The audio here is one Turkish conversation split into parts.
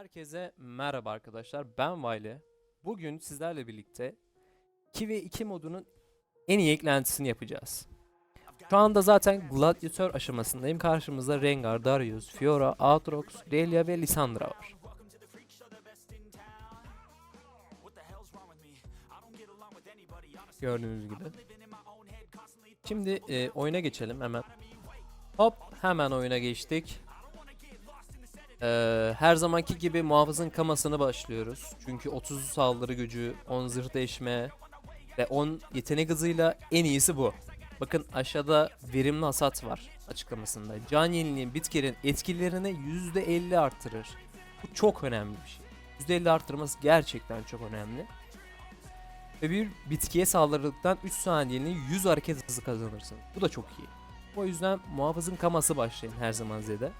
Herkese merhaba arkadaşlar. Ben Vayli. Bugün sizlerle birlikte 2 ve 2 modunun en iyi eklentisini yapacağız. Şu anda zaten Gladiator aşamasındayım. Karşımızda Rengar, Darius, Fiora, Aatrox, Relia ve Lissandra var. Gördüğünüz gibi. Şimdi e, oyuna geçelim hemen. Hop hemen oyuna geçtik. Ee, her zamanki gibi muhafızın kamasını başlıyoruz. Çünkü 30 saldırı gücü, 10 zırh değişme ve 10 yetenek hızıyla en iyisi bu. Bakın aşağıda verimli hasat var açıklamasında. Can yeniliğin bitkilerin etkilerini %50 artırır. Bu çok önemli bir şey. %50 artırması gerçekten çok önemli. Ve bir bitkiye saldırdıktan 3 saniyeliğine 100 hareket hızı kazanırsın. Bu da çok iyi. O yüzden muhafızın kaması başlayın her zaman Z'de.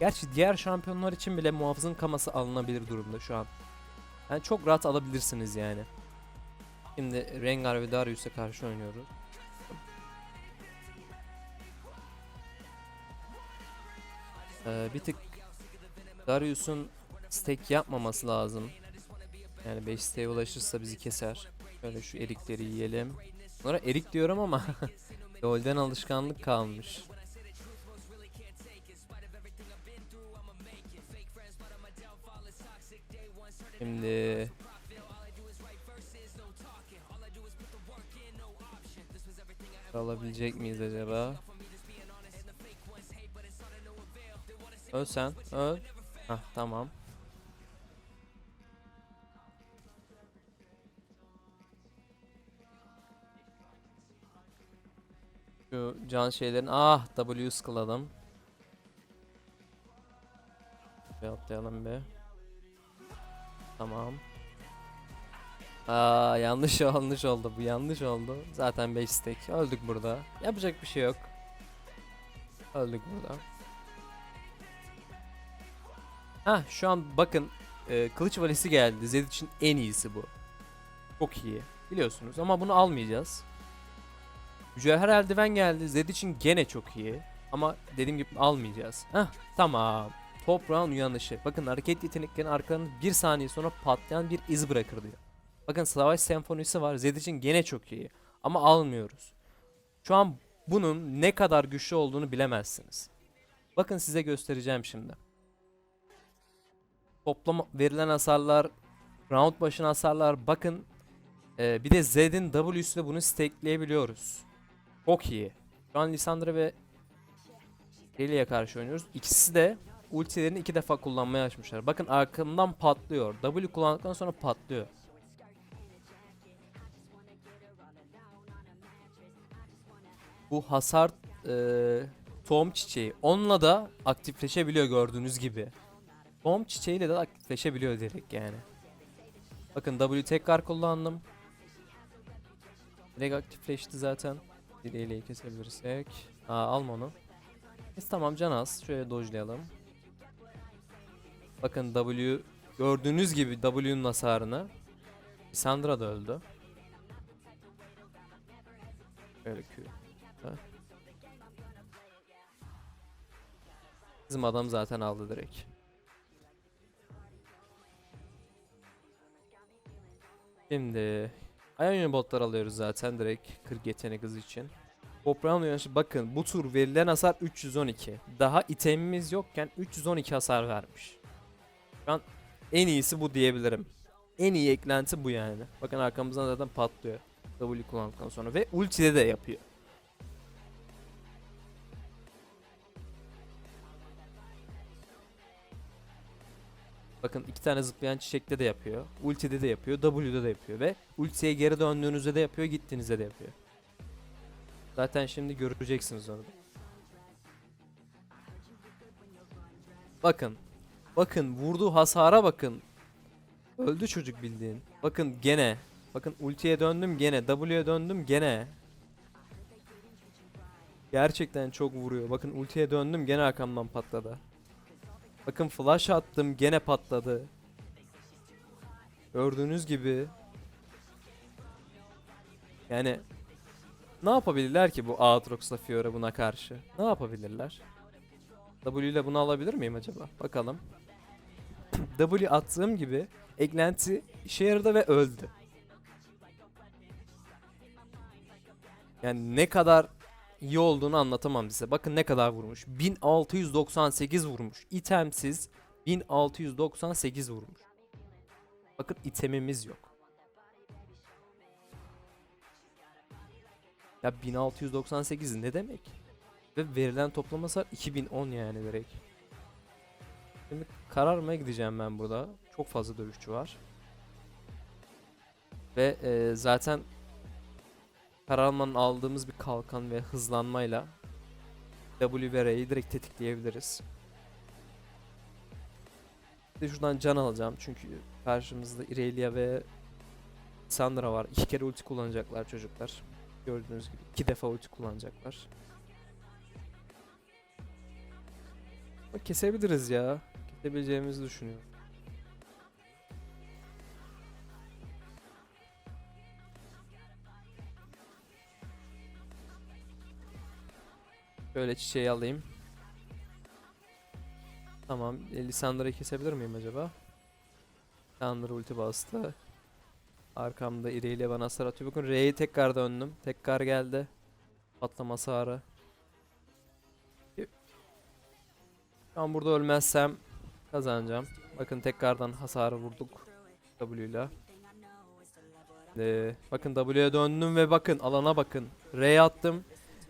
Gerçi diğer şampiyonlar için bile muhafızın kaması alınabilir durumda şu an. Yani çok rahat alabilirsiniz yani. Şimdi Rengar ve Darius'a karşı oynuyoruz. Ee, bir tık Darius'un stack yapmaması lazım. Yani 5 stack'e ulaşırsa bizi keser. Şöyle şu erikleri yiyelim. Sonra erik diyorum ama LoL'den alışkanlık kalmış. Şimdi alabilecek miyiz acaba? Öl sen, öl. Hah tamam. Şu can şeylerin ah W skıladım. Bir atlayalım bir. Tamam. Aa yanlış yanlış oldu bu yanlış oldu. Zaten 5 stack. Öldük burada. Yapacak bir şey yok. Öldük burada. Ha şu an bakın e, kılıç valisi geldi. Zed için en iyisi bu. Çok iyi. Biliyorsunuz ama bunu almayacağız. Mücevher eldiven geldi. Zed için gene çok iyi. Ama dediğim gibi almayacağız. Hah tamam. Toprağın uyanışı. Bakın hareket yeteneklerinin arkalarında bir saniye sonra patlayan bir iz bırakır diyor. Bakın savaş senfonisi var. Zed için gene çok iyi. Ama almıyoruz. Şu an bunun ne kadar güçlü olduğunu bilemezsiniz. Bakın size göstereceğim şimdi. Toplam verilen hasarlar, round başına hasarlar. Bakın ee, bir de Zed'in W'süyle bunu stackleyebiliyoruz. Çok iyi. Şu an Lissandra ve Relia'ya karşı oynuyoruz. İkisi de ultilerini iki defa kullanmaya açmışlar. Bakın arkamdan patlıyor. W kullandıktan sonra patlıyor. Bu hasar eee tohum çiçeği. Onunla da aktifleşebiliyor gördüğünüz gibi. Tohum çiçeğiyle de aktifleşebiliyor direkt yani. Bakın W tekrar kullandım. Direkt aktifleşti zaten. Dileğiyle kesebilirsek. Aa alma onu. Biz tamam can az. Şöyle dojlayalım. Bakın W gördüğünüz gibi W'nun hasarını. Sandra da öldü. Ha. Bizim adam zaten aldı direkt. Şimdi Ionian botlar alıyoruz zaten direkt 40 yetenek hızı için. Toprağın uyanışı bakın bu tur verilen hasar 312. Daha itemimiz yokken 312 hasar vermiş. Şu en iyisi bu diyebilirim. En iyi eklenti bu yani. Bakın arkamızdan zaten patlıyor. W kullandıktan sonra ve ultide de yapıyor. Bakın iki tane zıplayan çiçekte de yapıyor. Ultide de yapıyor. W'de de yapıyor. Ve ultiye geri döndüğünüzde de yapıyor. Gittiğinizde de yapıyor. Zaten şimdi göreceksiniz onu. Bakın. Bakın vurduğu hasara bakın. Öldü çocuk bildiğin. Bakın gene. Bakın ultiye döndüm gene. W'ye döndüm gene. Gerçekten çok vuruyor. Bakın ultiye döndüm gene arkamdan patladı. Bakın flash attım gene patladı. Gördüğünüz gibi. Yani ne yapabilirler ki bu Aatrox'la Fiora buna karşı? Ne yapabilirler? W ile bunu alabilir miyim acaba? Bakalım. W attığım gibi eklenti işe yaradı ve öldü. Yani ne kadar iyi olduğunu anlatamam size. Bakın ne kadar vurmuş. 1698 vurmuş. İtemsiz 1698 vurmuş. Bakın itemimiz yok. Ya 1698 ne demek? Ve verilen toplam hasar 2010 yani direkt. Şimdi kararmaya gideceğim ben burada. Çok fazla dövüşçü var. Ve e, zaten kararmanın aldığımız bir kalkan ve hızlanmayla W direkt tetikleyebiliriz. Bir şuradan can alacağım çünkü karşımızda Irelia ve Sandra var. İki kere ulti kullanacaklar çocuklar. Gördüğünüz gibi iki defa ulti kullanacaklar. Kesebiliriz ya. Kesebileceğimizi düşünüyorum. Şöyle çiçeği alayım. Tamam. Lisandra'yı kesebilir miyim acaba? Lisandra ulti bastı. Arkamda iriyle bana hasar atıyor. Bakın R'yi tekrar döndüm. Tekrar geldi. Patlama hasarı. An burada ölmezsem kazanacağım. Bakın tekrardan hasarı vurduk. W ile. Ee, bakın W'ye döndüm ve bakın alana bakın. R'ye attım.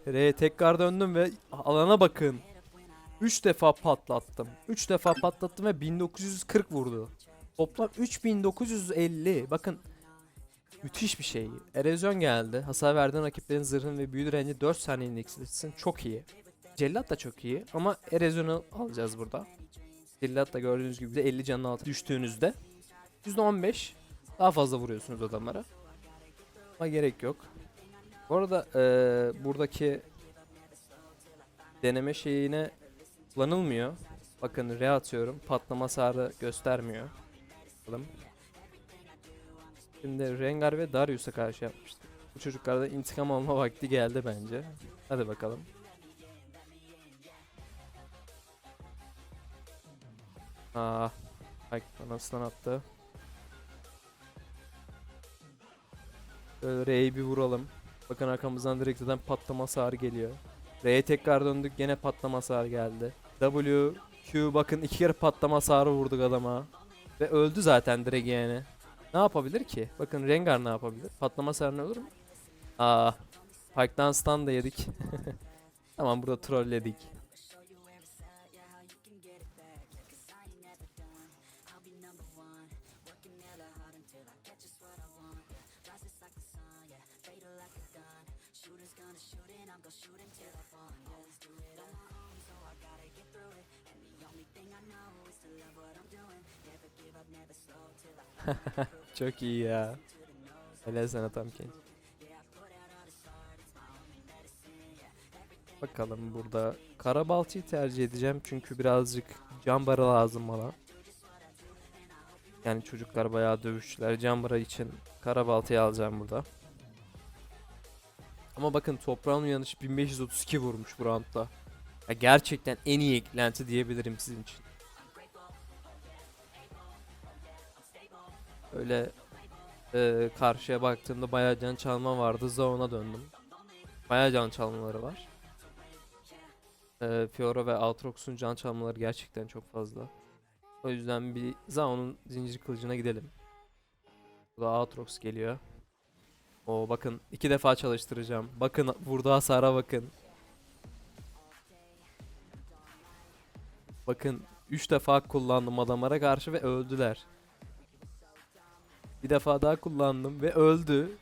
R'ye tekrar döndüm ve alana bakın. 3 defa patlattım. 3 defa patlattım ve 1940 vurdu. Toplam 3950. Bakın müthiş bir şey. Erozyon geldi. Hasar verdiğin rakiplerin zırhın ve büyü direnci 4 saniye indekslisin. Çok iyi. Cellat da çok iyi ama erozyonu alacağız burada. Cellat da gördüğünüz gibi de 50 canın altı düştüğünüzde %15 daha fazla vuruyorsunuz adamlara. Ama gerek yok. Bu arada eee, buradaki deneme şeyine kullanılmıyor. Bakın R atıyorum. Patlama hasarı göstermiyor. Bakalım. Şimdi Rengar ve Darius'a karşı yapmıştık. Bu çocuklarda intikam alma vakti geldi bence. Hadi bakalım. Pike bana stun attı. Böyle R'yi bir vuralım. Bakın arkamızdan direkt zaten patlama hasarı geliyor. R'ye tekrar döndük gene patlama hasarı geldi. W, Q bakın iki kere patlama hasarı vurduk adama. Ve öldü zaten direkt yani. Ne yapabilir ki? Bakın Rengar ne yapabilir? Patlama hasarı ne olur mu? Aa, Pike'dan stun da yedik. tamam burada trolledik. Çok iyi ya. Helal sana tam genç. Bakalım burada Karabaltı'yı tercih edeceğim çünkü birazcık can barı lazım bana. Yani çocuklar bayağı dövüşçüler. Can barı için Karabaltı'yı alacağım burada. Ama bakın toprağın uyanışı 1532 vurmuş bu roundda. Ya gerçekten en iyi eklenti diyebilirim sizin için. Öyle e, karşıya baktığımda bayağı can çalma vardı. Zaun'a döndüm. Bayağı can çalmaları var. E, Fiora ve Aatrox'un can çalmaları gerçekten çok fazla. O yüzden bir Zaun'un zincir kılıcına gidelim. Burada Aatrox geliyor. O bakın iki defa çalıştıracağım. Bakın vurduğu hasara bakın. Bakın 3 defa kullandım adamlara karşı ve öldüler. Bir defa daha kullandım ve öldü.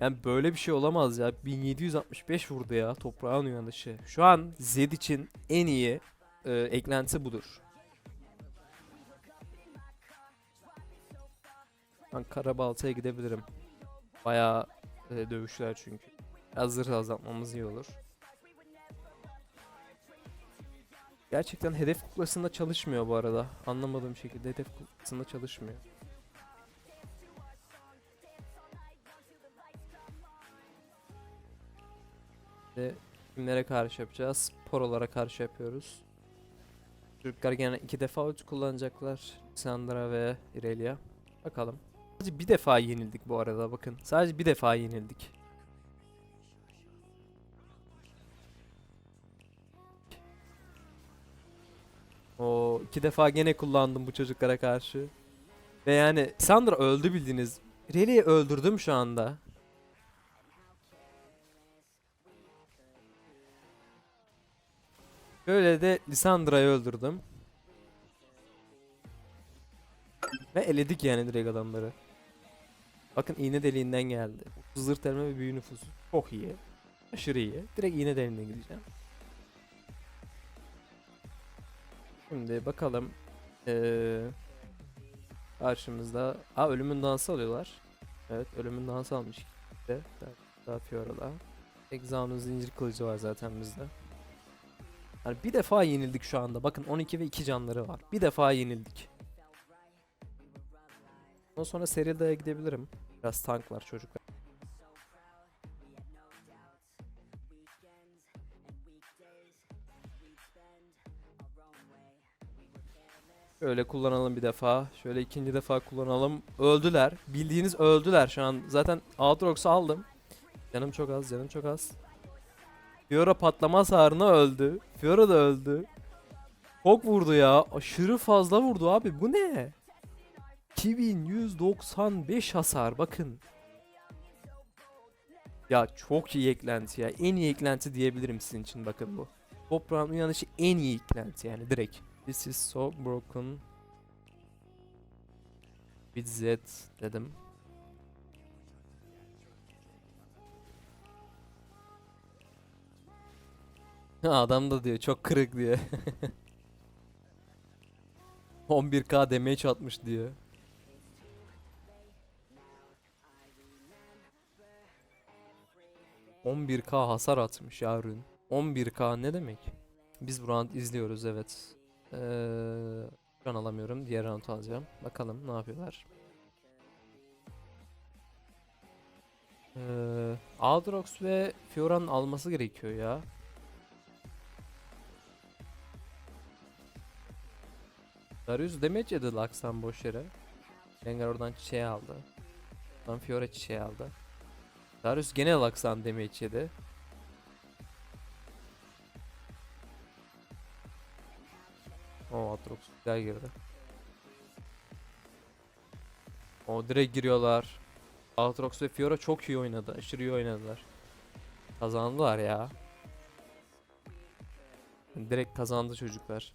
Yani böyle bir şey olamaz ya. 1765 vurdu ya toprağın uyanışı. Şu an Zed için en iyi e, eklenti budur. Ben Karabalta'ya gidebilirim. Bayağı e, dövüşler çünkü. Zırh azaltmamız iyi olur. Gerçekten hedef kuklasında çalışmıyor bu arada. Anlamadığım şekilde hedef kuklasında çalışmıyor. Ve kimlere karşı yapacağız? Porolara karşı yapıyoruz. Çocuklar gene iki defa ulti kullanacaklar. Sandra ve Irelia. Bakalım. Sadece bir defa yenildik bu arada bakın. Sadece bir defa yenildik. İki defa gene kullandım bu çocuklara karşı. Ve yani Sandra öldü bildiğiniz. Irelia'yı öldürdüm şu anda. Böyle de Lisandra'yı öldürdüm. Ve eledik yani direkt adamları. Bakın iğne deliğinden geldi. 30 zırh terme ve büyü nüfusu. Çok iyi. Aşırı iyi. Direkt iğne deliğinden gideceğim. Şimdi bakalım. Ee, karşımızda... Aa ölümün dansı alıyorlar. Evet ölümün dansı almış. De, daha Fiora'da. Exaun'un zincir kılıcı var zaten bizde. Yani bir defa yenildik şu anda. Bakın 12 ve 2 canları var. Bir defa yenildik. Ondan sonra Serida'ya gidebilirim. Biraz tank var çocuklar. Şöyle kullanalım bir defa. Şöyle ikinci defa kullanalım. Öldüler. Bildiğiniz öldüler şu an. Zaten Aatrox'u aldım. Canım çok az, canım çok az. Fiora patlama hasarına öldü. Fiora da öldü. Çok vurdu ya. Aşırı fazla vurdu abi. Bu ne? 2195 hasar bakın. Ya çok iyi eklenti ya. En iyi eklenti diyebilirim sizin için bakın bu. Toprağın uyanışı en iyi eklenti yani direkt. This is so broken. With Z dedim. Adam da diyor çok kırık diye. 11k damage atmış diyor. ...11k hasar atmış ya ürün. 11k ne demek? Biz bu izliyoruz evet. Ee, şu alamıyorum. Diğer round alacağım. Bakalım ne yapıyorlar. Ee, Aatrox ve Fiora'nın alması gerekiyor ya. Darius damage yedi Lux'tan boş yere. Rengar oradan çiçeği aldı. Oradan Fiora çiçeği aldı. Darius gene Lux'tan damage yedi. O Atrox güzel girdi. O direkt giriyorlar. Aatrox ve Fiora çok iyi oynadı. Aşırı iyi oynadılar. Kazandılar ya. Direkt kazandı çocuklar.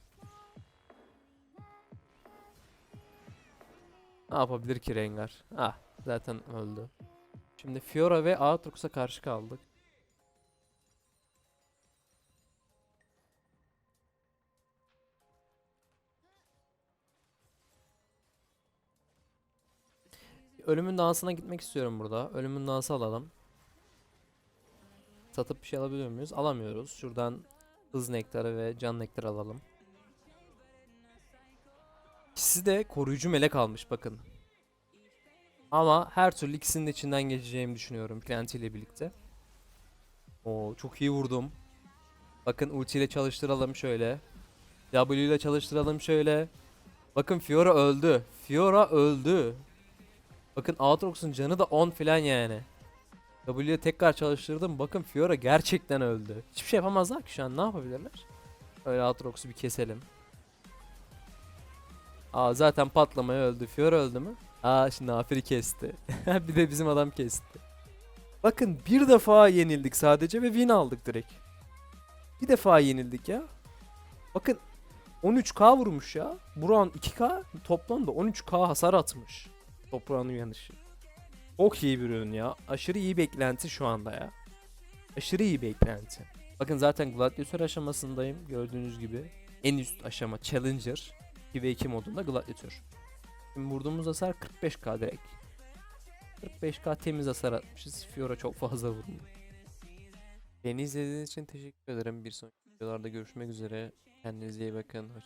Ne yapabilir ki Rengar? Ah zaten öldü. Şimdi Fiora ve Aatrox'a karşı kaldık. Ölümün dansına gitmek istiyorum burada. Ölümün dansı alalım. Satıp bir şey alabiliyor muyuz? Alamıyoruz. Şuradan hız nektarı ve can nektarı alalım. İkisi de koruyucu melek almış bakın. Ama her türlü ikisinin de içinden geçeceğimi düşünüyorum Plenty ile birlikte. Oo çok iyi vurdum. Bakın ulti ile çalıştıralım şöyle. W ile çalıştıralım şöyle. Bakın Fiora öldü. Fiora öldü. Bakın Aatrox'un canı da 10 falan yani. W'ye tekrar çalıştırdım. Bakın Fiora gerçekten öldü. Hiçbir şey yapamazlar ki şu an. Ne yapabilirler? Öyle Aatrox'u bir keselim. Aa zaten patlamaya öldü. Fiora öldü mü? Aa şimdi Afir'i kesti. bir de bizim adam kesti. Bakın bir defa yenildik sadece ve win aldık direkt. Bir defa yenildik ya. Bakın 13k vurmuş ya. Buran 2k toplamda 13k hasar atmış. Toprağın uyanışı. Çok iyi bir ürün ya. Aşırı iyi beklenti şu anda ya. Aşırı iyi beklenti. Bakın zaten Gladiator aşamasındayım. Gördüğünüz gibi. En üst aşama Challenger. 2 ve 2 modunda Gladiator. Şimdi vurduğumuz hasar 45k direkt. 45k temiz hasar atmışız. Fiora çok fazla vurmuyor. Beni izlediğiniz için teşekkür ederim. Bir sonraki videolarda görüşmek üzere. Kendinize iyi bakın. Hoşça